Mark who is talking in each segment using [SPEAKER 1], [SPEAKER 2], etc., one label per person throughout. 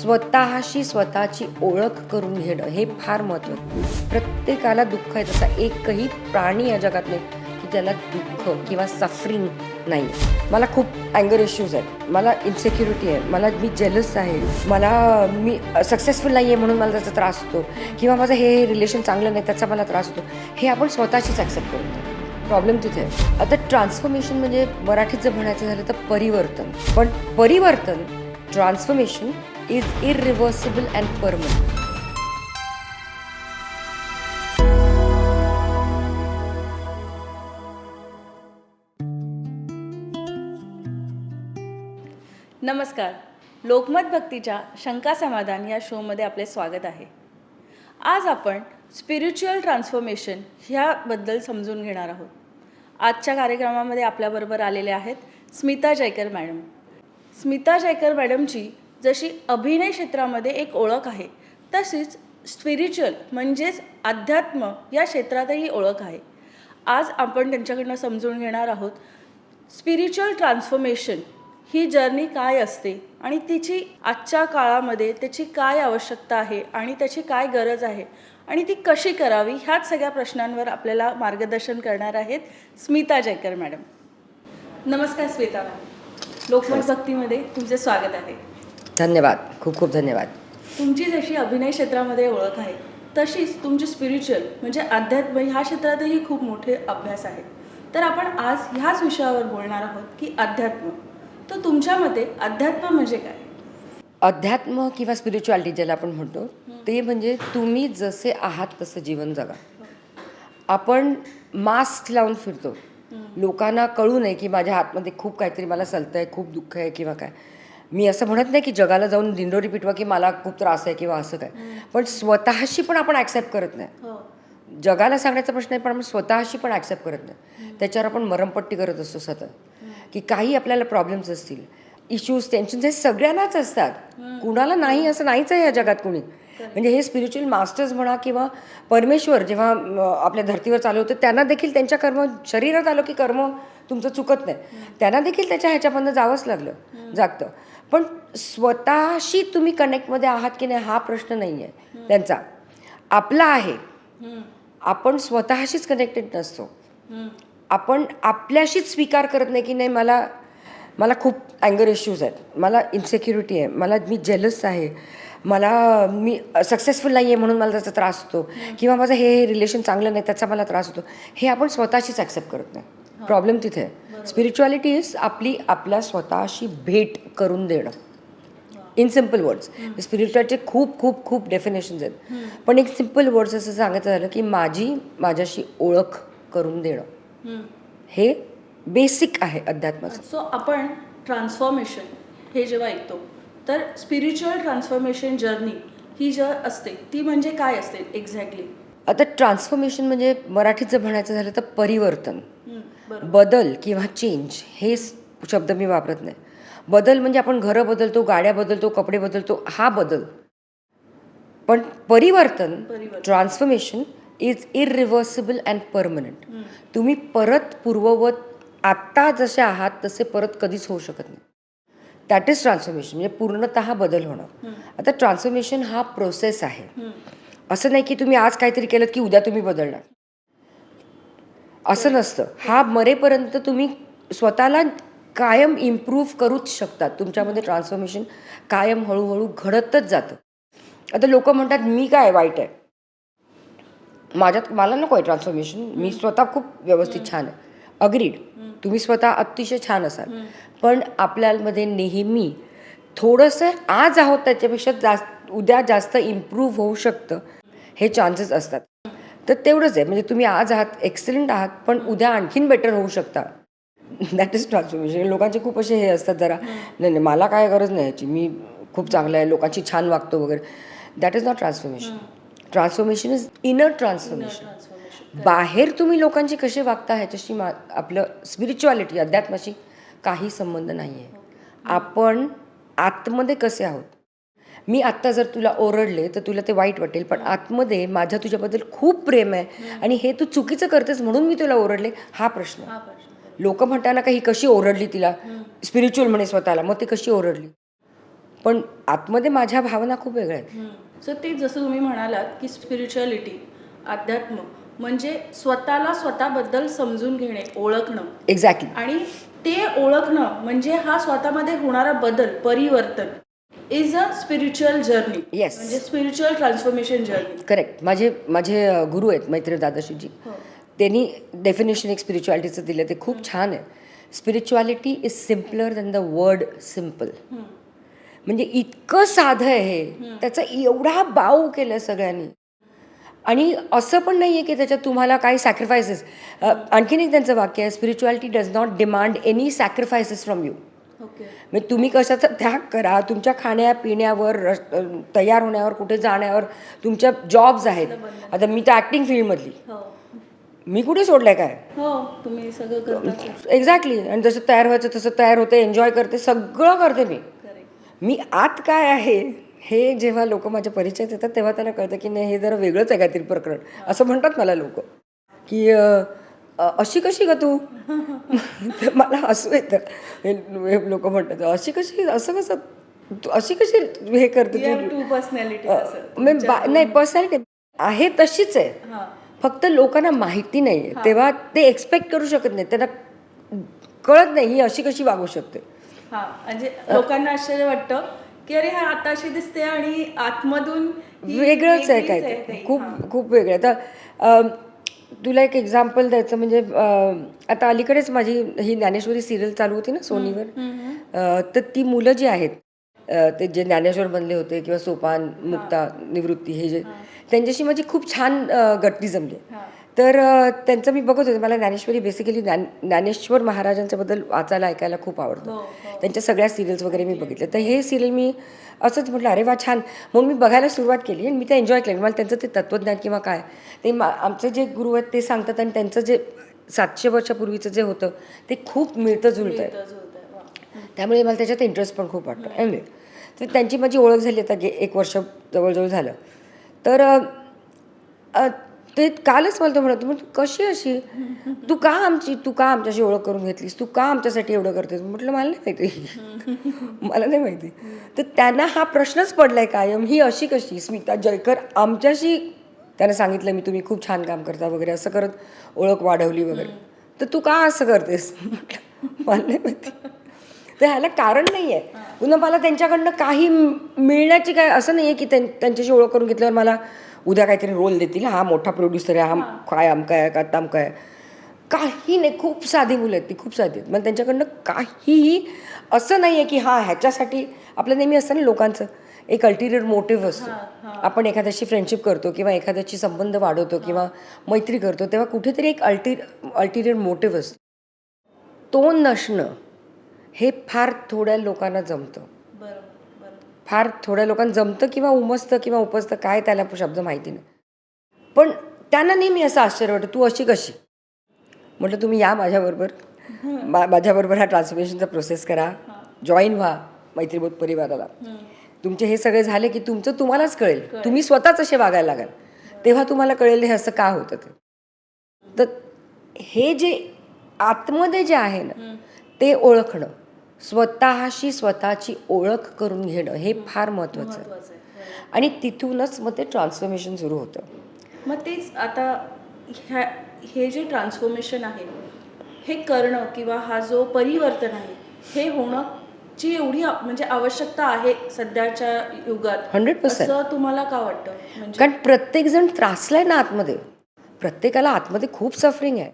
[SPEAKER 1] स्वतःशी स्वतःची ओळख करून घेणं हे फार महत्त्वाचं. प्रत्येकाला दुःख आहे तसा एकही प्राणी या जगात नाही की त्याला दुःख किंवा सफरिंग नाही. मला खूप अँगर इश्यूज आहेत. मला इन्सेक्युरिटी आहे. मला मी जेलस आहे. मला मी सक्सेसफुल नाही आहे म्हणून मला त्याचा त्रास होतो. किंवा माझं हे रिलेशन चांगलं नाही त्याचा मला त्रास होतो. हे आपण स्वतःशीच ॲक्सेप्ट करतो प्रॉब्लेम तिथे आहे. आता ट्रान्सफॉर्मेशन म्हणजे मराठीत जर म्हणायचं झालं तर परिवर्तन. पण परिवर्तन transformation is irreversible and permanent.
[SPEAKER 2] नमस्कार. लोकमत भक्तीच्या शंका समाधान या शोमध्ये आपले स्वागत आहे. आज आपण स्पिरिच्युअल ट्रान्सफॉर्मेशन ह्याबद्दल समजून घेणार आहोत. आजच्या कार्यक्रमामध्ये आपल्याबरोबर आलेले आहेत स्मिता जयकर मॅडम. स्मिता जयकर मॅडमची जशी अभिनय क्षेत्रामध्ये एक ओळख आहे तशीच स्पिरिच्युअल म्हणजेच अध्यात्म या क्षेत्रातही ओळख आहे. आज आपण त्यांच्याकडनं समजून घेणार आहोत स्पिरिच्युअल ट्रान्सफॉर्मेशन ही जर्नी काय असते आणि तिची आजच्या काळामध्ये त्याची काय आवश्यकता आहे आणि त्याची काय गरज आहे आणि ती कशी करावी ह्याच सगळ्या प्रश्नांवर आपल्याला मार्गदर्शन करणार आहेत स्मिता जयकर मॅडम. नमस्कार स्मिता मॅम. लोकमत भक्तीमध्ये तुमचे स्वागत आहे.
[SPEAKER 1] धन्यवाद खूप खूप धन्यवाद.
[SPEAKER 2] तुमची जशी अभिनय क्षेत्रामध्ये ओळख आहे तशीच तुमची स्पिरिच्युअल म्हणजे अध्यात्म ह्या क्षेत्रातही खूप मोठे अभ्यास आहेत. तर आपण आज ह्याच विषयावर बोलणार आहोत की अध्यात्म तर तुमच्या मते अध्यात्म म्हणजे काय?
[SPEAKER 1] अध्यात्म किंवा स्पिरिच्युअलिटी ज्याला आपण म्हणतो ते म्हणजे तुम्ही जसे आहात तसं जीवन जगा. आपण मास्क लावून फिरतो. लोकांना कळू नये की माझ्या हातमध्ये खूप काहीतरी मला सलतं आहे खूप दुःख आहे किंवा काय. मी असं म्हणत नाही की जगाला जाऊन दिंडोरी पिटवा की मला खूप त्रास आहे किंवा असं काय. पण स्वतःशी पण आपण ॲक्सेप्ट करत नाही.
[SPEAKER 2] हो.
[SPEAKER 1] जगाला सांगण्याचा प्रश्न आहे पण आपण स्वतःशी पण ॲक्सेप्ट करत नाही. त्याच्यावर आपण मरमपट्टी करत असतो सतत. की काही आपल्याला प्रॉब्लेम्स असतील इश्यूज टेन्शन्स हे सगळ्यांनाच असतात. कुणाला नाही असं नाहीच आहे या जगात कुणी. म्हणजे हे स्पिरिच्युअल मास्टर्स म्हणा किंवा परमेश्वर जेव्हा आपल्या धर्तीवर चालू होते त्यांना देखील त्यांच्या कर्म शरीरात आलो की कर्म तुमचं चुकत नाही. त्यांना देखील त्याच्या ह्याच्यामधनं जावंच लागलं जागतं. पण स्वतःशी तुम्ही कनेक्टमध्ये आहात की नाही हा प्रश्न नाही आहे त्यांचा. आपला आहे. आपण स्वतःशीच कनेक्टेड नसतो. आपण आपल्याशीच स्वीकार करत नाही की नाही मला मला खूप अँगर इश्यूज आहेत. मला इन्सेक्युरिटी आहे. मला मी जेलस आहे. मला मी सक्सेसफुल नाही आहे म्हणून मला त्याचा त्रास होतो. किंवा माझं हे रिलेशन चांगलं नाही त्याचा मला त्रास होतो. हे आपण स्वतःशीच ॲक्सेप्ट करत नाही. प्रॉब्लेम तिथे. आहे स्पिरिच्युअलिटी इज आपली आपल्या स्वतःशी भेट करून देणं. इन सिंपल वर्ड्स स्पिरिच्युअलचे खूप खूप खूप डेफिनेशन्स आहेत. पण एक सिंपल वर्ड्स असं सांगायचं झालं की माझी माझ्याशी ओळख करून देणं. हे बेसिक आहे अध्यात्माचं.
[SPEAKER 2] सो आपण ट्रान्सफॉर्मेशन हे जेव्हा ऐकतो तर स्पिरिच्युअल ट्रान्सफॉर्मेशन जर्नी ही जर असते ती म्हणजे काय असते एक्झॅक्टली
[SPEAKER 1] आता ट्रान्सफॉर्मेशन म्हणजे मराठीत जर म्हणायचं झालं तर परिवर्तन. बदल किंवा चेंज हे शब्द मी वापरत नाही. बदल म्हणजे आपण घरं बदलतो गाड्या बदलतो कपडे बदलतो हा बदल. पण परिवर्तन
[SPEAKER 2] परिवर्तन.
[SPEAKER 1] Transformation is irreversible and permanent तुम्ही परत पूर्ववत आत्ता जसे आहात तसे परत कधीच होऊ शकत नाही. दॅट इज ट्रान्सफॉर्मेशन म्हणजे पूर्णतः बदल होणं. आता ट्रान्सफॉर्मेशन हा प्रोसेस आहे. असं नाही की तुम्ही आज काहीतरी केलं की उद्या तुम्ही बदलणार. असं नसतं. हा मरेपर्यंत तुम्ही स्वतःला कायम इम्प्रूव्ह करूच शकतात तुमच्यामध्ये ट्रान्सफॉर्मेशन कायम हळूहळू घडतच जातं. आता लोक म्हणतात मी काय वाईट आहे? माझ्यात मला नको आहे ट्रान्सफॉर्मेशन मी स्वतः खूप व्यवस्थित छान आहे. अग्रीड तुम्ही स्वतः अतिशय छान असाल. पण आपल्यामध्ये नेहमी थोडंसं आज आहोत त्याच्यापेक्षा जास्त उद्या जास्त इम्प्रूव्ह होऊ शकतं हे चान्सेस असतात. तर तेवढंच आहे. म्हणजे तुम्ही आज आहात एक्सलंट आहात पण उद्या आणखीन बेटर होऊ शकता. दॅट इज ट्रान्सफॉर्मेशन लोकांचे खूप असे हे असतात जरा नाही नाही मला काय गरज नाही ह्याची मी खूप चांगलं आहे लोकांची छान वागतो वगैरे. That is not transformation transformation is inner transformation बाहेर तुम्ही लोकांची कसे वागता ह्याच्याशी मा आपलं स्पिरिच्युअलिटी अध्यात्माशी काही संबंध नाही आहे आपण आतमध्ये कसे आहोत? मी आत्ता जर तुला ओरडले तर तुला ते वाईट वाटेल पण आतमध्ये माझ्या तुझ्याबद्दल खूप प्रेम आहे आणि हे तू चुकीचं करतेस म्हणून मी तुला ओरडले हा प्रश्न.
[SPEAKER 2] हा प्रश्न.
[SPEAKER 1] लोक म्हणताना का ही कशी ओरडली तिला? स्पिरिच्युअल म्हणे स्वतःला मग ती कशी ओरडली? पण आतमध्ये माझ्या भावना खूप वेगळ्या आहेत.
[SPEAKER 2] सो ते जसं तुम्ही म्हणालात की स्पिरिच्युअलिटी अध्यात्म म्हणजे स्वतःला स्वतःबद्दल समजून घेणे ओळखणं.
[SPEAKER 1] एक्झॅक्टली
[SPEAKER 2] आणि ते ओळखणं म्हणजे हा स्वतःमध्ये होणारा बदल परिवर्तन. Is a spiritual journey
[SPEAKER 1] Yes.
[SPEAKER 2] म्हणजे स्पिरिच्युअल ट्रान्सफॉर्मेशन जर्नी
[SPEAKER 1] करेक्ट माझे माझे गुरु आहेत मैत्री दादाशीजी. त्यांनी डेफिनेशन एक स्पिरिच्युअलिटीचं दिलं. ते खूप छान आहे. Spirituality is simpler than the word simple म्हणजे इतकं साधं आहे हे. त्याचा एवढा बाऊ केलं सगळ्यांनी. आणि असं पण नाही आहे की त्याच्यात तुम्हाला काही सॅक्रिफायसेस आणखीन एक त्यांचं वाक्य आहे spirituality does not demand any sacrifices from you
[SPEAKER 2] okay
[SPEAKER 1] म्हणजे तुम्ही कशाचा त्याग करा तुमच्या खाण्या पिण्यावर रस- अ, तयार होण्यावर कुठे जाण्यावर तुमच्या जॉब्स आहेत. आता मी तर ॲक्टिंग फील्डमधली
[SPEAKER 2] हो.
[SPEAKER 1] मी कुठे सोडलंय काय?
[SPEAKER 2] हो तुम्ही सगळं
[SPEAKER 1] एक्झॅक्टली आणि जसं तयार व्हायचं तसं तयार होते एन्जॉय करते सगळं करते मी. मी आत काय आहे? हे जेव्हा लोक माझ्या परिचयात येतात तेव्हा त्यांना कळतं की नाही हे जरा वेगळंच आहे काहीतरी प्रकरण. असं म्हणतात मला लोक. की अशी कशी का तू? मला हसू येतं. हे लोक म्हणतात अशी कशी असं कसं तू अशी कशी हे करते तू?
[SPEAKER 2] पर्सनॅलिटी
[SPEAKER 1] नाही पर्सनॅलिटी आहे तशीच आहे. फक्त लोकांना माहिती नाही तेव्हा ते एक्सपेक्ट करू शकत नाही. त्यांना कळत नाही ही अशी कशी वागू शकते.
[SPEAKER 2] हा म्हणजे लोकांना आश्चर्य वाटतं की अरे हा आता अशी दिसते आणि आतमधून ही
[SPEAKER 1] वेगळंच आहे
[SPEAKER 2] वेगळीच
[SPEAKER 1] काय
[SPEAKER 2] आहे
[SPEAKER 1] ते
[SPEAKER 2] काही.
[SPEAKER 1] खूप खूप वेगळं. आता तुला एक एक्झाम्पल द्यायचं म्हणजे आता अलीकडेच माझी ही ज्ञानेश्वरी सिरियल चालू होती ना सोनीवर. अ, तर ती मुलं जी आहेत अ, ते जे ज्ञानेश्वर बनले होते किंवा सोपान मुक्ता निवृत्ती हे जे त्यांच्याशी माझी खूप छान अ, गट्टी जमली.
[SPEAKER 2] हा.
[SPEAKER 1] तर त्यांचं मी बघत होते. मला ज्ञानेश्वरी बेसिकली ज्ञान ज्ञानेश्वर महाराजांच्याबद्दल वाचायला ऐकायला खूप आवडतं.
[SPEAKER 2] हो, हो.
[SPEAKER 1] त्यांच्या सगळ्या सिरियल्स वगैरे मी बघितले. तर हे सिरियल मी असंच म्हटलं अरे वा छान. मग मी बघायला सुरुवात केली आणि मी ते एन्जॉय केलं. मला त्यांचं ते तत्त्वज्ञान किंवा काय ते मा आमचे जे गुरु आहेत ते सांगतात आणि त्यांचं जे सातशे वर्षापूर्वीचं जे होतं ते खूप मिळतं जुळतं आहे. त्यामुळे मला त्याच्यात इंटरेस्ट पण खूप वाटतो. एम तर त्यांची माझी ओळख झाली आता गे एक वर्ष जवळजवळ झालं. तर ते कालच मला तो म्हणत मग तू कशी अशी? तू का आमची तू का आमच्याशी ओळख करून घेतलीस? तू का आमच्यासाठी एवढं करतेस? म्हटलं मला नाही माहिती. मला नाही माहिती. तर त्यांना हा प्रश्नच पडलाय कायम. ही अशी कशी? स्मिता जयकर आमच्याशी त्याने सांगितलं मी तुम्ही खूप छान काम करता वगैरे असं करत ओळख वाढवली वगैरे. तर तू का असं करतेस? म्हटलं मला नाही माहिती. तर ह्याला कारण नाही आहे पुन्हा मला त्यांच्याकडनं काही मिळण्याची काय असं नाही आहे की त्यां त्यांच्याशी ओळख करून घेतल्यावर मला उद्या काहीतरी रोल देतील. हा मोठा प्रोड्युसर आहे हा काय आमका आहे का तामका आहे काही नाही खूप साधी मुलं आहेत ती खूप साधी आहेत. मला त्यांच्याकडनं काहीही असं नाही आहे की हा ह्याच्यासाठी आपलं नेहमी असतं ना लोकांचं. एक अल्टिरियर मोटिव्ह असतो. आपण एखाद्याशी फ्रेंडशिप करतो किंवा एखाद्याशी संबंध वाढवतो किंवा मैत्री करतो तेव्हा कुठेतरी एक अल्टि अल्टिरियर मोटिव्ह असतो. तो नसणं हे फार थोड्या लोकांना जमतं. फार थोड्या लोकांना जमतं किंवा उमसतं किंवा उपसतं काय त्याला शब्द माहिती नाही. पण त्यांना नेहमी असं आश्चर्य वाटतं तू अशी कशी? म्हटलं तुम्ही या माझ्याबरोबर. मा माझ्याबरोबर हा ट्रान्सफॉर्मेशनचा प्रोसेस करा. जॉईन व्हा मैत्रीबोध परिवाराला. तुमचे हे सगळे झाले की तुमचं तुम्हालाच कळेल. तुम्ही स्वतःच असे वागायला लागाल. तेव्हा तुम्हाला कळेल हे असं का होतं ते? तर हे जे आतमध्ये जे आहे ना ते ओळखणं. स्वतःशी स्वतःची ओळख करून घेणं हे फार महत्त्वाचं आहे.
[SPEAKER 2] महत्वाचं आहे.
[SPEAKER 1] आणि तिथूनच मग ते ट्रान्सफॉर्मेशन सुरू होतं.
[SPEAKER 2] मग तेच आता ह्या हे जे ट्रान्सफॉर्मेशन आहे हे करणं किंवा हा जो परिवर्तन आहे हे होणं ची एवढी म्हणजे आवश्यकता आहे सध्याच्या युगात
[SPEAKER 1] हंड्रेड पर्सेंट.
[SPEAKER 2] तुम्हाला का वाटतं? म्हणजे
[SPEAKER 1] कारण प्रत्येकजण त्रासलाय ना आतमध्ये. प्रत्येकाला आतमध्ये खूप सफरिंग आहे.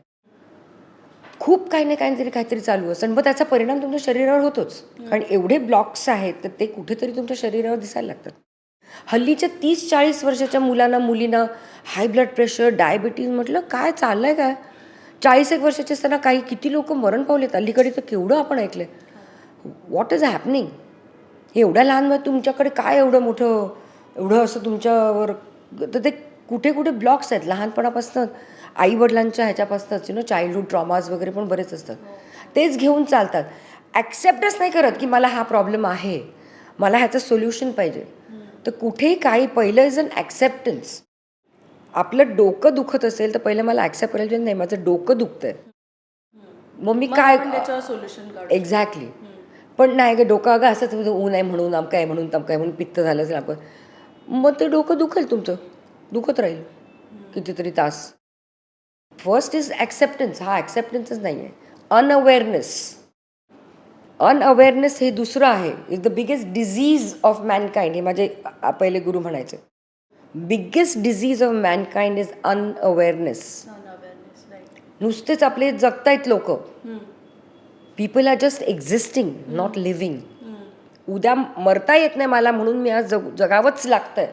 [SPEAKER 1] खूप काही ना काहीतरी काहीतरी चालू असतं. मग त्याचा परिणाम तुमच्या शरीरावर होतोच. कारण एवढे ब्लॉक्स आहेत तर ते कुठेतरी तुमच्या शरीरावर दिसायला लागतात. हल्लीच्या तीस चाळीस वर्षाच्या मुलांना मुलींना हाय ब्लड प्रेशर डायबिटीज म्हटलं काय चाललंय काय? चाळीस एक वर्षाचे असताना काही किती लोक मरण पावलेत? अलीकडे तर केवढं आपण ऐकलंय. व्हॉट इज हॅपनिंग हे एवढ्या लहान वयात तुमच्याकडे काय एवढं मोठं एवढं असं तुमच्यावर तर ते कुठे कुठे ब्लॉक्स आहेत लहानपणापासून. आई वडिलांच्या ह्याच्यापासूनच यु नो चाइल्डहूड ट्रॉमाज वगैरे पण बरेच असतात. तेच घेऊन चालतात. ॲक्सेप्टच नाही करत की मला हा प्रॉब्लेम आहे. मला ह्याचं सोल्युशन पाहिजे. तर कुठेही काही पहिलं इज अन ॲक्सेप्टन्स आपलं डोकं दुखत असेल तर पहिलं मला ॲक्सेप्ट करायला पाहिजे, नाही माझं डोकं दुखतंय. मग मी काय
[SPEAKER 2] सोल्युशन
[SPEAKER 1] एक्झॅक्टली पण नाही ग डोकं अगं असंच ऊन आहे म्हणून आमकं आहे म्हणून तमकं आहे म्हणून पित्त झालं असेल आपण मग ते डोकं दुखेल तुमचं. दुखत राहील. कितीतरी तास. फर्स्ट इज ॲक्सेप्टन्स हा ॲक्सेप्टन्सच नाही आहे अनअवेअरनेस अनअवेअरनेस हे दुसरं आहे. Is the biggest disease of mankind हे माझे पहिले गुरु म्हणायचे. Biggest disease of mankind is unawareness नुसतेच आपले जगतायत लोक. People are just existing not living उद्या मरता येत नाही मला म्हणून मी आज जग जगावंच लागतंय.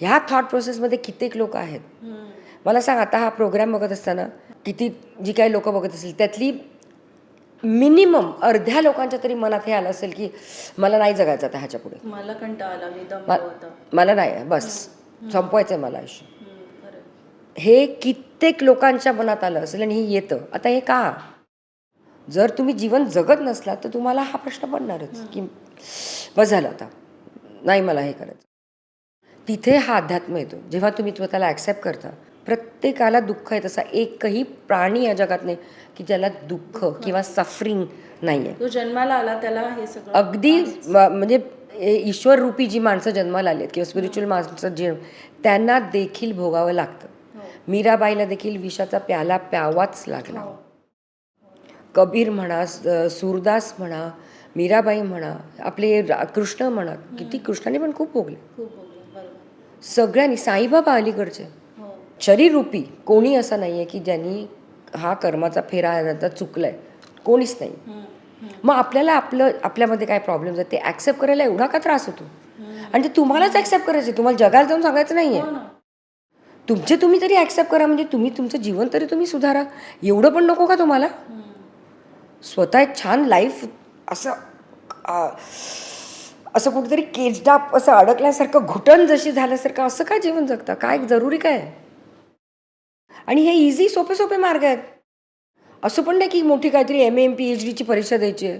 [SPEAKER 1] ह्या थॉट प्रोसेसमध्ये कित्येक लोक आहेत. मला सांग आता हा प्रोग्राम बघत असताना किती जी काही लोक बघत असतील त्यातली मिनिमम अर्ध्या लोकांच्या तरी मनात हे आलं असेल की मला नाही जगायचं आता ह्याच्या पुढे
[SPEAKER 2] मला कंटाळा आला मी दमलो
[SPEAKER 1] मा-
[SPEAKER 2] होता.
[SPEAKER 1] मला नाही बस. संपवायचं आहे मला आयुष्य. हे कित्येक लोकांच्या मनात आलं असेल आणि हे येतं. आता हे का? जर तुम्ही जीवन जगत नसलात तर तुम्हाला हा प्रश्न पडणारच की बस झालं आता. नाही मला हे करायचं. तिथे हा अध्यात्म येतो. जेव्हा तुम्ही स्वतःला ॲक्सेप्ट करता प्रत्येकाला दुःख आहे तसा एकही प्राणी या जगात नाही की ज्याला दुःख किंवा सफरिंग नाही आहे
[SPEAKER 2] तो जन्माला आला त्याला हे सगळं
[SPEAKER 1] अगदी म्हणजे ईश्वर रूपी जी माणसं जन्माला आली आहेत किंवा स्पिरिच्युअल माणसं जे त्यांना देखील भोगावं लागतं.
[SPEAKER 2] हो.
[SPEAKER 1] मीराबाईला देखील विषाचा प्याला प्यावाच लागला. कबीर म्हणा सूरदास म्हणा मीराबाई म्हणा आपले कृष्ण म्हणा किती कृष्णाने पण खूप भोगले. सगळ्यांनी साईबाबा अलीकडचे
[SPEAKER 2] हो
[SPEAKER 1] शरीररूपी कोणी असं नाही आहे की ज्यांनी हा कर्माचा फेरा आता चुकलाय. कोणीच नाही. मग आपल्याला आपलं आपल्यामध्ये काय प्रॉब्लेम्स आहेत ते ॲक्सेप्ट करायला एवढा का त्रास होतो? आणि ते तुम्हालाच ॲक्सेप्ट करायचे तुम्हाला जगाला जाऊन सांगायचं नाही
[SPEAKER 2] हो
[SPEAKER 1] आहे
[SPEAKER 2] ना.
[SPEAKER 1] तुमचे तुम्ही तरी ॲक्सेप्ट करा. म्हणजे तुम्ही तुमचं जीवन तरी तुम्ही सुधारा. एवढं पण नको का तुम्हाला. स्वतः एक छान लाईफ असं असं कुठेतरी केजडाप असं अडकल्यासारखं घुटण जशी झाल्यासारखं असं काय जीवन जगता? काय जरुरी काय? आहे? आणि हे इझी सोपे सोपे मार्ग आहेत. असं पण नाही की मोठी काहीतरी एम एम पी एच डीची परीक्षा द्यायची आहे.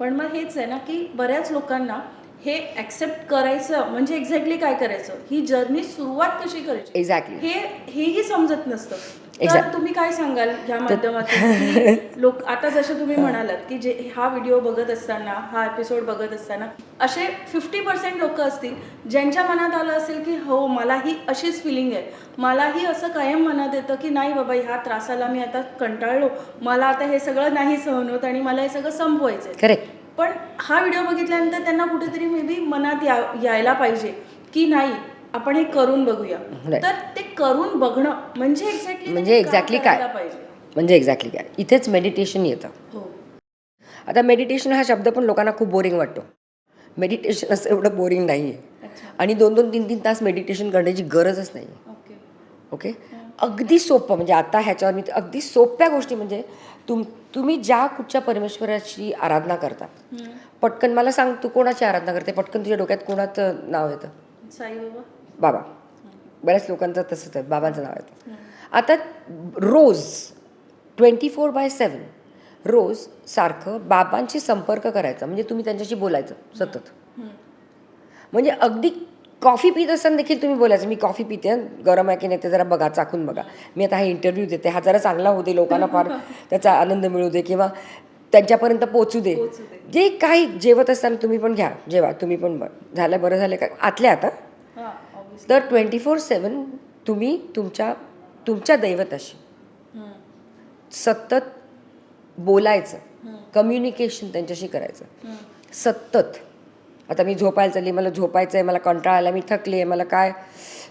[SPEAKER 2] पण मग हेच आहे ना की बऱ्याच लोकांना हे ऍक्सेप्ट करायचं म्हणजे एक्झॅक्टली काय करायचं? ही जर्नी सुरुवात कशी करायची?
[SPEAKER 1] एक्झॅक्टली
[SPEAKER 2] हे हेही समजत नसतं. तर. तुम्ही काय सांगाल ह्या माध्यमातून? लोक आता जसं तुम्ही म्हणालात की जे हा व्हिडिओ बघत असताना हा एपिसोड बघत असताना असे फिफ्टी पर्सेंट लोक असतील ज्यांच्या मनात आलं असेल की हो मलाही अशीच फिलिंग आहे. मलाही असं कायम मनात येतं की नाही बाबा ह्या त्रासाला मी आता कंटाळलो. मला आता हे सगळं नाही सहन होत आणि मला हे सगळं संपवायचं आहे.
[SPEAKER 1] करेक्ट
[SPEAKER 2] पण हा व्हिडिओ बघितल्यानंतर त्यांना कुठेतरी मे बी मनात या यायला पाहिजे की नाही आपण हे करून बघूया. तर ते करून बघणं म्हणजे एक्झॅक्टली
[SPEAKER 1] म्हणजे exactly काय? म्हणजे एक्झॅक्टली काय? इथेच मेडिटेशन येतं.
[SPEAKER 2] हो.
[SPEAKER 1] आता मेडिटेशन हा शब्द पण लोकांना खूप बोरिंग वाटतो. मेडिटेशन असं एवढं बोरिंग नाही आहे आणि दोन दोन तीन तीन तास मेडिटेशन करण्याची गरजच नाही.
[SPEAKER 2] ओके
[SPEAKER 1] अगदी सोपं म्हणजे आता ह्याच्यावर मी अगदी सोप्या गोष्टी म्हणजे तुम तुम्ही ज्या कुठच्या परमेश्वराची आराधना करता पटकन मला सांग तू कोणाची आराधना करते? पटकन तुझ्या डोक्यात कोणाचं नाव येतं?
[SPEAKER 2] साईबाबा.
[SPEAKER 1] बाबा. बऱ्याच लोकांचं तसंच आहे बाबांचं नाव येतं आता रोज ट्वेंटी फोर बाय सेवन रोज सारखं बाबांशी संपर्क करायचा म्हणजे तुम्ही त्यांच्याशी बोलायचं सतत. म्हणजे अगदी कॉफी पित असताना देखील तुम्ही बोलायचं मी कॉफी पिते गरम आहे की नाही ते जरा बघा चाखून बघा. मी आता हा इंटरव्ह्यू देते हा जरा चांगला होऊ दे लोकांना फार त्याचा आनंद मिळू दे किंवा त्यांच्यापर्यंत पोचू दे. जे काही जेवत असताना तुम्ही पण घ्या जेवा तुम्ही पण झालं बरं झालं का? आतल्या आता तर ट्वेंटी फोर सेवन तुम्ही तुमच्या तुमच्या दैवताशी सतत बोलायचं. कम्युनिकेशन त्यांच्याशी करायचं. सतत. आता मी झोपायला चालली मला झोपायचं आहे मला कंटाळा आला मी थकली आहे मला काय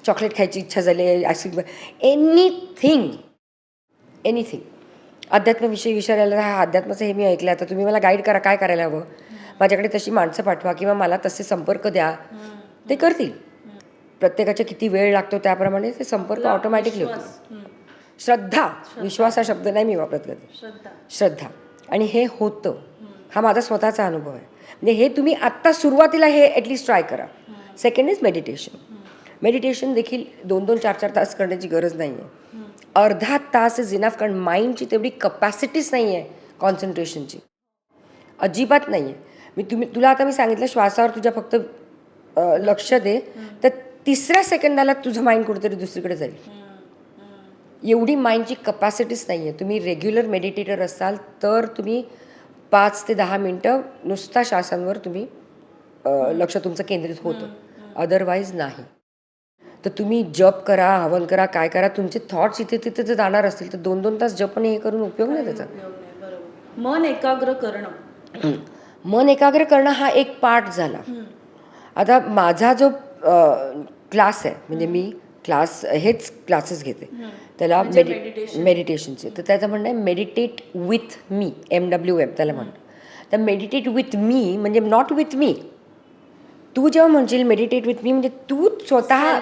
[SPEAKER 1] चॉकलेट खायची इच्छा झाली आहे आईस्क्रीम एनिथिंग एनिथिंग अध्यात्माविषयी विचारायला हा अध्यात्माचं हे मी ऐकलं आता तुम्ही मला गाईड करा काय करायला हवं? माझ्याकडे तशी माणसं पाठवा किंवा मला तसे संपर्क द्या. ते करतील. प्रत्येकाच्या किती वेळ लागतो त्याप्रमाणे ते संपर्क ऑटोमॅटिकली होतील श्रद्धा. विश्वास हा शब्द नाही मी वापरत कधी.
[SPEAKER 2] श्रद्धा.
[SPEAKER 1] आणि हे होतं. हा माझा स्वतःचा अनुभव आहे. म्हणजे हे तुम्ही आत्ता सुरुवातीला हे ॲटलिस्ट ट्राय करा. सेकंड इज मेडिटेशन मेडिटेशन देखील दोन दोन चार चार तास करण्याची गरज नाही आहे अर्धा तास इज इनफ कारण माइंडची तेवढी कपॅसिटीच नाही आहे कॉन्सन्ट्रेशनची अजिबात नाही आहे मी तुम्ही तुला आता मी सांगितलं श्वासावर तुझ्या फक्त लक्ष दे. तर तिसऱ्या सेकंदाला तुझं माइंड कुठेतरी दुसरीकडे जाईल. एवढी माइंडची कपॅसिटीच नाही आहे तुम्ही रेग्युलर मेडिटेटर असाल तर तुम्ही पाच ते दहा मिनटं नुसता श्वासांवर तुम्ही लक्ष तुमचं केंद्रित होतं. अदरवाईज नाही. तर तुम्ही जप करा हवन करा काय करा तुमचे थॉट्स इथे तिथे जर जाणार असतील तर दोन दोन तास जप आणि हे करून उपयोग नाही त्याचा.
[SPEAKER 2] मन एकाग्र करणं.
[SPEAKER 1] मन एकाग्र करणं हा एक पार्ट झाला. आता माझा जो क्लास आहे. म्हणजे मी क्लास हेच क्लासेस घेते. त्याला मेडि मेडिटेशनचे तर त्याचं म्हणणं आहे meditate with me M W M त्याला म्हणतं तर मेडिटेट विथ मी म्हणजे नॉट विथ मी तू जेव्हा म्हणशील मेडिटेट विथ मी म्हणजे तू स्वतः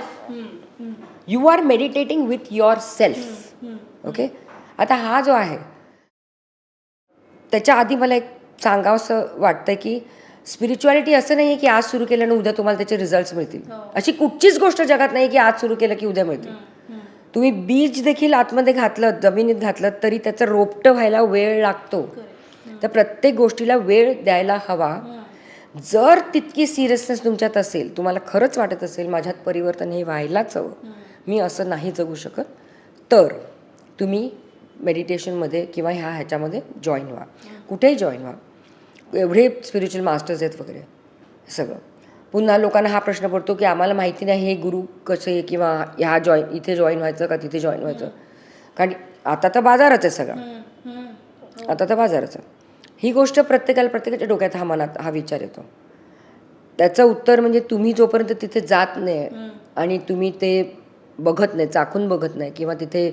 [SPEAKER 1] you are meditating with your yourself okay हा जो आहे त्याच्या आधी मला एक सांगावंसं वाटतं की स्पिरिच्युअलिटी असं नाही आहे की आज सुरू केलं आणि उद्या तुम्हाला त्याचे रिझल्ट्स मिळतील. अशी कुठचीच गोष्ट जगात नाही की आज सुरू केलं की उद्या मिळतील. तुम्ही बीज देखील आतमध्ये घातलं जमिनीत घातलं तरी त्याचं रोपटं व्हायला वेळ लागतो. तर प्रत्येक गोष्टीला वेळ द्यायला हवा. जर तितकी सिरियसनेस तुमच्यात असेल तुम्हाला खरंच वाटत असेल माझ्यात परिवर्तन हे व्हायलाच हवं मी असं नाही जगू शकत तर तुम्ही मेडिटेशनमध्ये किंवा ह्या ह्याच्यामध्ये जॉईन व्हा. कुठेही जॉईन व्हा. एवढे स्पिरिच्युअल मास्टर्स आहेत वगैरे. सगळं. पुन्हा लोकांना हा प्रश्न पडतो की आम्हाला माहिती नाही हे गुरु कसे किंवा ह्या जॉईन इथे जॉईन व्हायचं का तिथे जॉईन व्हायचं. कारण आता तर बाजारच आहे सगळा. आता तर बाजारच आहे. ही गोष्ट प्रत्येकाला प्रत्येकाच्या डोक्यात हा मनात हा विचार येतो. त्याचं उत्तर म्हणजे तुम्ही जोपर्यंत तिथे जात नाही आणि तुम्ही ते बघत नाही चाखून बघत नाही किंवा तिथे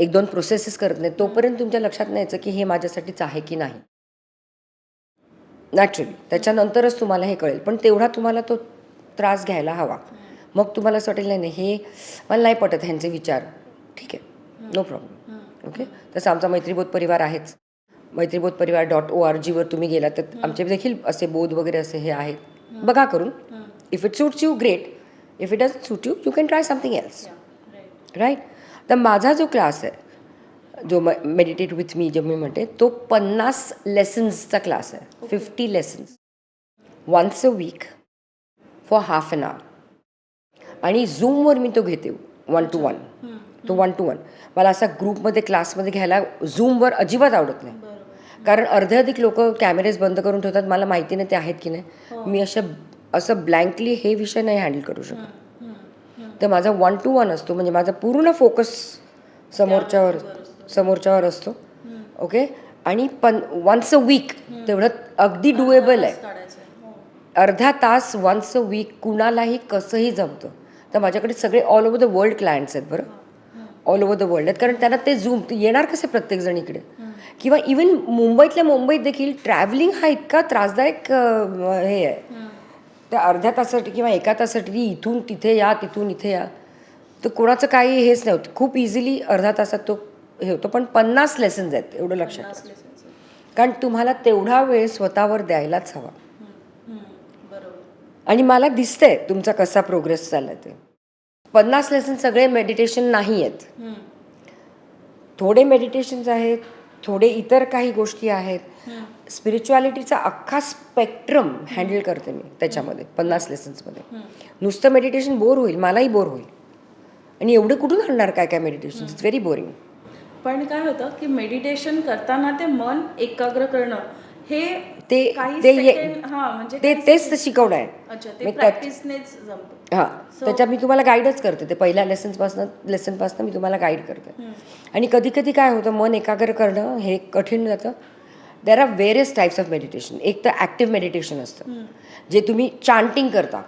[SPEAKER 1] एक दोन प्रोसेसेस करत नाही तोपर्यंत तुमच्या लक्षात नाही यायचं की हे माझ्यासाठीच आहे की नाही. नॅचरली त्याच्यानंतरच तुम्हाला हे कळेल. पण तेवढा तुम्हाला तो त्रास घ्यायला हवा. मग तुम्हाला असं वाटेल नाही नाही हे मला नाही पटत ह्यांचे विचार. ठीक आहे. नो प्रॉब्लेम ओके तसं आमचा मैत्रीबोध परिवार आहेच. मैत्रीबोध परिवार डॉट ओ आर जीवर तुम्ही गेला तर आमचे देखील असे बोध वगैरे असे हे आहेत. बघा करून. If it suits you great if it does suit you you can try something else right तर माझा जो क्लास आहे जो म मेडिटेट विथ मी जो मी म्हणते तो पन्नास लेसन्सचा क्लास आहे. Fifty lessons once a week for half an hour आणि झूमवर मी तो घेते वन टू वन तो वन टू वन मला असा ग्रुपमध्ये क्लासमध्ये घ्यायला झूमवर अजिबात आवडत नाही. कारण अर्धे अधिक लोक कॅमेरेज बंद करून ठेवतात मला माहिती नाही ते आहेत की नाही. मी अशा असं ब्लँकली हे विषय नाही हँडल करू शकत. तर माझा वन टू वन असतो म्हणजे माझा पूर्ण फोकस समोरच्यावर समोरच्यावर असतो. ओके आणि पण वन्स अ वीक तेवढं अगदी डुएबल आहे. अर्धा तास वन्स अ वीक कुणालाही कसंही जमतं. तर माझ्याकडे सगळे all over the world clients आहेत बरं. ऑल ओव्हर द वर्ल्ड आहेत. कारण त्यांना ते झूम येणार कसे प्रत्येकजण इकडे? किंवा इवन मुंबईतल्या मुंबईत देखील ट्रॅव्हलिंग हा इतका त्रासदायक हे आहे. त्या अर्ध्या तासासाठी किंवा एका तासासाठी इथून तिथे या तिथून इथे या. तर कोणाचं काही हेच नाही होत खूप इझिली अर्धा तासात तो हे होतो. पण पन्नास लेसन्स आहेत एवढं लक्षात. कारण तुम्हाला तेवढा वेळ स्वतःवर द्यायलाच हवा. आणि मला दिसतंय तुमचा कसा प्रोग्रेस चाललाय ते. पन्नास लेसन सगळे मेडिटेशन नाही आहेत. थोडे मेडिटेशन्स आहेत थोडे इतर काही गोष्टी आहेत. स्पिरिच्युअलिटीचा अख्खा स्पेक्ट्रम हँडल करते मी त्याच्यामध्ये पन्नास लेसन्समध्ये नुसतं मेडिटेशन बोर होईल मलाही बोर होईल. आणि एवढं कुठून आणणार काय काय मेडिटेशन इट्स व्हेरी बोरिंग
[SPEAKER 2] पण काय होतं की मेडिटेशन करताना ते मन एकाग्र करणं हे
[SPEAKER 1] ते
[SPEAKER 2] काही
[SPEAKER 1] ते ये-
[SPEAKER 2] second- हा म्हणजे
[SPEAKER 1] ते तेच तर शिकवणं आहे.
[SPEAKER 2] अच्छा ते
[SPEAKER 1] मी त्यात-
[SPEAKER 2] प्रॅक्टिसनेच जमतं.
[SPEAKER 1] हां त्याच्यात मी तुम्हाला गाईडच करते. ते पहिल्या लेसन्सपासून लेसनपासून मी तुम्हाला गाईड करते. आणि कधी कधी काय होतं मन एकाग्र करणं हे कठीण जातं. There are various types of meditation एक तर ॲक्टिव्ह मेडिटेशन असतं. जे तुम्ही चांटिंग करता.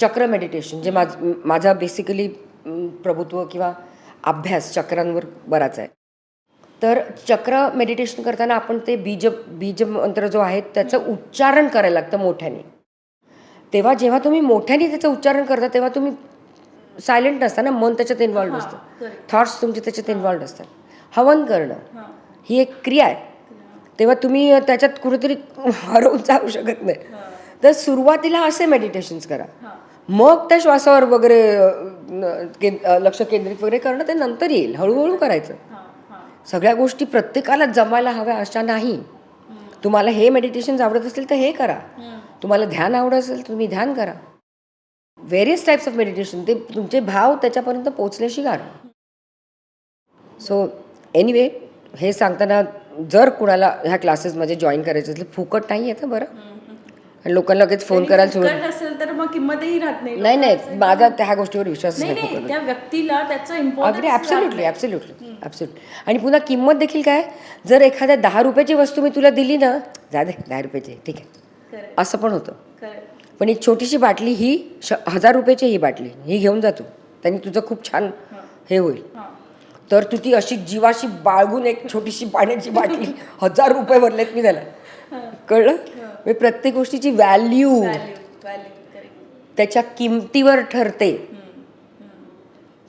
[SPEAKER 1] चक्र मेडिटेशन जे माझ माझा बेसिकली प्रभुत्व किंवा अभ्यास चक्रांवर बराच आहे. तर चक्र मेडिटेशन करताना आपण ते बीज बीज मंत्र जो आहे त्याचं उच्चारण करायला लागतं मोठ्याने. तेव्हा जेव्हा तुम्ही मोठ्याने त्याचं उच्चारण करता तेव्हा तुम्ही सायलेंट नसता ना मन त्याच्यात इन्वॉल्ड असतं. थॉट्स तुमचे त्याच्यात इन्वॉल्ड असतात. हवन करणं ही. एक क्रिया आहे. तेव्हा तुम्ही त्याच्यात कुठेतरी हरवून जाऊ शकत नाही. तर सुरुवातीला असे मेडिटेशन्स करा. मग त्या श्वासावर वगैरे लक्ष केंद्रित वगैरे करणं ते नंतर येईल. हळूहळू करायचं. सगळ्या गोष्टी प्रत्येकाला जमायला हव्या अशा नाही. तुम्हाला हे मेडिटेशन आवडत असेल तर हे करा. तुम्हाला ध्यान आवडत असेल तर तुम्ही ध्यान करा. व्हेरियस टाईप्स ऑफ मेडिटेशन ते तुमचे भाव त्याच्यापर्यंत पोचल्याशी करा सो एनिवे हे सांगताना जर कुणाला ह्या क्लासेसमध्ये जॉईन करायचं असेल फुकट नाही आहे बरं. आणि लोकांना लगेच फोन करायला सुरू
[SPEAKER 2] असेल तर किंमतही राहत नाही
[SPEAKER 1] नाही नाही माझा त्या गोष्टीवर विश्वास
[SPEAKER 2] नाही त्या व्यक्तीला त्याचं
[SPEAKER 1] अगदी ॲब्सोल्युटली ॲब्सोल्युटली आणि पुन्हा किंमत देखील काय? जर एखाद्या दहा रुपयाची वस्तू मी तुला दिली ना जा दे दहा रुपयाची ठीक आहे. असं पण होतं. पण एक छोटीशी बाटली ही श हजार रुपयाची ही बाटली ही घेऊन जातो त्यांनी तुझं खूप छान हे. होईल. तर तू ती अशी जीवाशी बाळगून एक छोटीशी पाण्याची बाटली हजार रुपये भरलेत मी त्याला कळलं? म्हणजे प्रत्येक गोष्टीची व्हॅल्यू त्याच्या किमतीवर ठरते.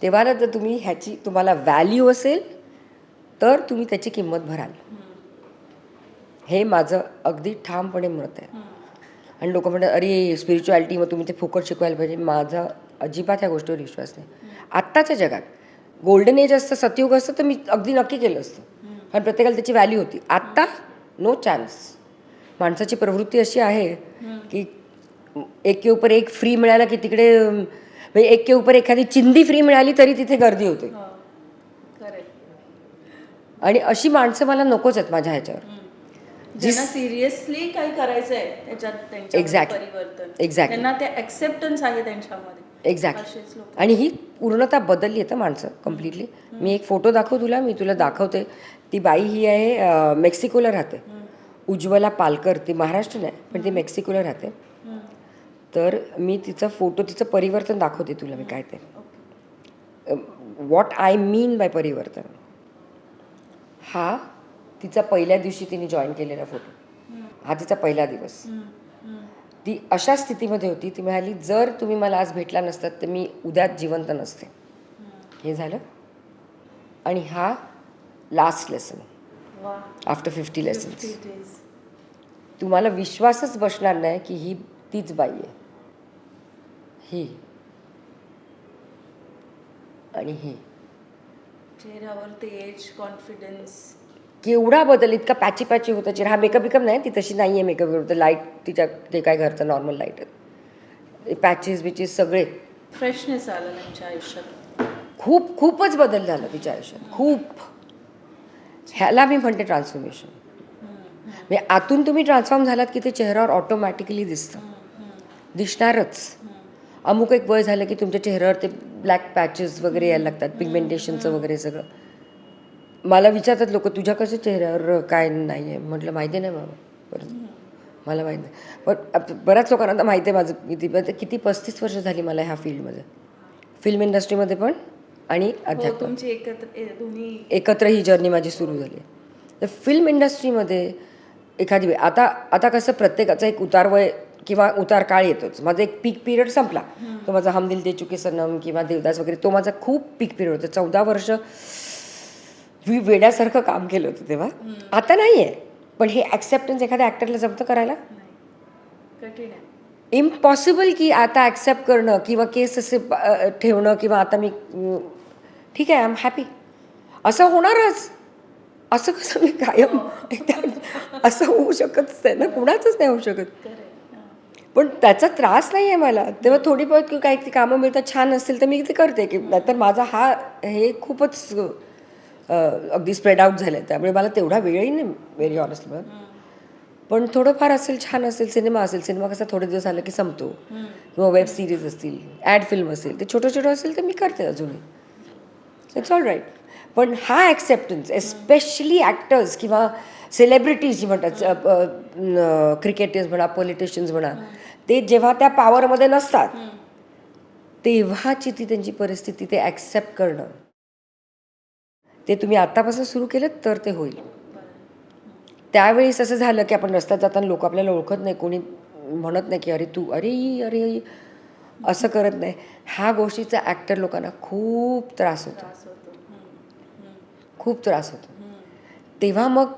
[SPEAKER 1] तेव्हा ना जर तुम्ही ह्याची तुम्हाला व्हॅल्यू असेल तर तुम्ही त्याची किंमत भराल. हे माझं अगदी ठामपणे मत आहे. आणि लोक म्हणतात अरे स्पिरिच्युअलिटी मग तुम्ही ते फुकट शिकवायला पाहिजे. माझा अजिबात ह्या गोष्टीवर विश्वास नाही. आत्ताच्या जगात गोल्डन एज असतं सतयुग असतं तर मी अगदी नक्की केलं असतं. कारण प्रत्येकाला त्याची व्हॅल्यू होती. आत्ता नो चान्स माणसाची प्रवृत्ती अशी आहे की एक के उपर एक फ्री मिळाला की तिकडे म्हणजे एक के उपर एखादी चिंदी फ्री मिळाली तरी तिथे गर्दी होते. आणि अशी माणसं मला नकोच आहेत माझ्या ह्याच्यावर.
[SPEAKER 2] सिरियसली काही करायचंय त्याच्यात
[SPEAKER 1] Exactly.
[SPEAKER 2] त्यांना ते आहे त्यांच्यामध्ये.
[SPEAKER 1] एक्झॅक्ट आणि ही पूर्णतः बदलली आहे माणसं कम्प्लिटली मी एक फोटो दाखव तुला मी तुला दाखवते. ती बाई ही आहे मेक्सिकोला राहते. उज्ज्वला पालकर ती महाराष्ट्रीयन आहे पण ती मेक्सिकोला राहते. तर मी तिचा फोटो तिचं परिवर्तन दाखवते तुला मी काय ते. व्हॉट आय मीन बाय परिवर्तन. हा तिचा पहिल्या दिवशी तिने जॉईन केलेला फोटो हा तिचा पहिला दिवस. ती अशा स्थितीमध्ये होती ती म्हणाली जर तुम्ही मला आज भेटला नसतात तर मी उद्या जिवंत नसते. हे झालं. आणि हा last lesson after fifty lessons. तुम्हाला विश्वासच बसणार नाही की ही तीच बाई आहे. ही आणि ही.
[SPEAKER 2] चेहऱ्यावर ते एज कॉन्फिडन्स
[SPEAKER 1] केवढा बदल इतका पॅची पॅची होता. चेहरा हा मेकअप बिकअप नाही ती तशी नाही आहे मेकअप होतं लाइट तिच्या ते काय घरचं नॉर्मल लाइट आहे. पॅचेस बिचेस सगळे.
[SPEAKER 2] फ्रेशनेस आला त्यांच्या आयुष्यात.
[SPEAKER 1] खूप खूपच बदल झाला तिच्या आयुष्यात. खूप. ह्याला मी म्हणते ट्रान्सफॉर्मेशन म्हणजे आतून तुम्ही ट्रान्सफॉर्म झालात की ते चेहऱ्यावर ऑटोमॅटिकली दिसतं. दिसणारच. अमुक एक वय झालं की तुमच्या चेहऱ्यावर ते ब्लॅक पॅचेस वगैरे यायला लागतात पिगमेंटेशनचं वगैरे सगळं. मला विचारतात लोक तुझ्या कसं चेहऱ्यावर काय नाही आहे? म्हटलं माहिती नाही बाबा. बरं मला माहीत नाही. पण बऱ्याच लोकांना आता माहिती आहे माझं किती किती पस्तीस वर्ष झाली मला ह्या फील्डमध्ये. फिल्म इंडस्ट्रीमध्ये पण आणि
[SPEAKER 2] हो
[SPEAKER 1] अध्यात्म
[SPEAKER 2] एकत्र
[SPEAKER 1] एकत्र ही जर्नी माझी सुरू झाली तर फिल्म इंडस्ट्रीमध्ये एखादी वेळ आता आता कसं प्रत्येकाचा एक उतार वय किंवा उतार काळ येतोच. माझा एक पीक पिरियड संपला. तो माझा हम दिल दे चुके सनम किंवा देवदास वगैरे तो माझा खूप पीक पिरियड होता. चौदा वर्ष मी वेड्यासारखं काम केलं होतं तेव्हा. आता नाही आहे पण हे ॲक्सेप्टन्स एखाद्या ॲक्टरला जमतं करायला? इम्पॉसिबल की आता ॲक्सेप्ट करणं किंवा केस असे ठेवणं किंवा आता मी ठीक आहे आय एम हॅपी असं होणारच. असं कसं मी कायम एकदा असं होऊ शकतच नाही. ना कुणाचंच नाही होऊ शकत. पण त्याचा त्रास नाही आहे मला. तेव्हा थोडी बहुत की काही ती कामं मिळतात छान असतील तर मी ते करते. की नाहीतर माझा हा हे खूपच अगदी स्प्रेड आउट झालं आहे त्यामुळे मला तेवढा वेळही नाही व्हेरी ऑनेस्टली पण थोडंफार असेल छान असेल सिनेमा असेल सिनेमा कसा थोडे दिवस आला की संपतो. किंवा वेब सिरीज असतील ॲड फिल्म असेल ते छोटं छोटं असेल तर मी करते अजूनही. इट्स ऑल राईट पण हा ॲक्सेप्टन्स एस्पेशली ॲक्टर्स किंवा सेलिब्रिटीज जी म्हणतात क्रिकेटर्स म्हणा पॉलिटिशियन्स म्हणा ते जेव्हा त्या पॉवरमध्ये नसतात तेव्हाची ती त्यांची परिस्थिती ते ॲक्सेप्ट करणं. ते तुम्ही आत्तापासून सुरू केलं तर ते होईल. त्यावेळेस असं झालं की आपण रस्त्यात जाताना लोक आपल्याला ओळखत नाही कोणी म्हणत नाही की अरे तू अरे अरे. असं करत नाही. ह्या गोष्टीचा ॲक्टर लोकांना खूप त्रास होतो. खूप त्रास होतो. तेव्हा मग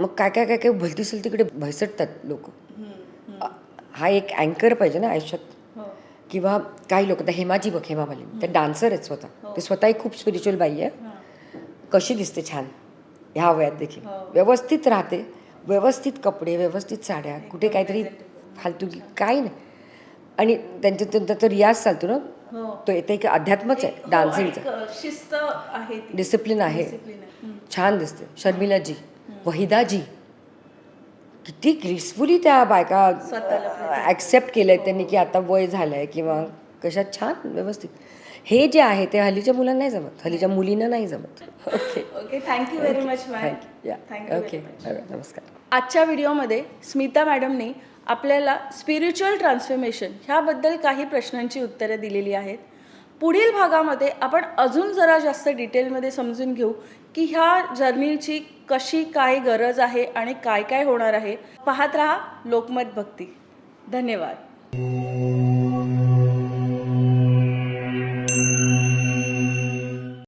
[SPEAKER 1] मग काय काय काय काय भलतीसल तिकडे भैसटतात लोक. हा एक अँकर पाहिजे ना आयुष्यात.
[SPEAKER 2] हो.
[SPEAKER 1] किंवा काही लोक आता हेमाजी बघ हेमा मालिनी त्या डान्सर आहेत स्वतः. ते स्वतःही खूप स्पिरिच्युअल बाई आहे. कशी दिसते छान. ह्या वयात देखील. व्यवस्थित राहते. व्यवस्थित कपडे व्यवस्थित साड्या कुठे काहीतरी फालतू काय नाही. आणि त्यांच्या त्यांचा तो रियाज चालतो ना.
[SPEAKER 2] हो.
[SPEAKER 1] तो येते एक अध्यात्मच आहे डान्सिंगचं
[SPEAKER 2] शिस्त आहे
[SPEAKER 1] डिसिप्लिन आहे. छान दिसते. शर्मिलाजी. वहिदाजी किती ग्रेसफुली त्या बायका ॲक्सेप्ट केलं आहे त्यांनी की आता वय झालं आहे किंवा कशात छान व्यवस्थित. हे जे आहे ते हल्लीच्या मुलांना नाही जमत. हल्लीच्या मुलींना नाही जमत. Okay
[SPEAKER 2] okay thank you very much thank you
[SPEAKER 1] okay नमस्कार
[SPEAKER 2] आजच्या व्हिडिओमध्ये स्मिता मॅडमनी आपल्याला स्पिरिच्युअल ट्रान्सफॉर्मेशन ह्याबद्दल काही प्रश्नांची उत्तरं दिलेली आहेत. पुढील भागामध्ये आपण अजून जरा जास्त डिटेलमध्ये समजून घेऊ. की ह्या जर्नीची कशी काय गरज आहे आणि काय काय होणार आहे? पाहत रहा लोकमत भक्ती. धन्यवाद.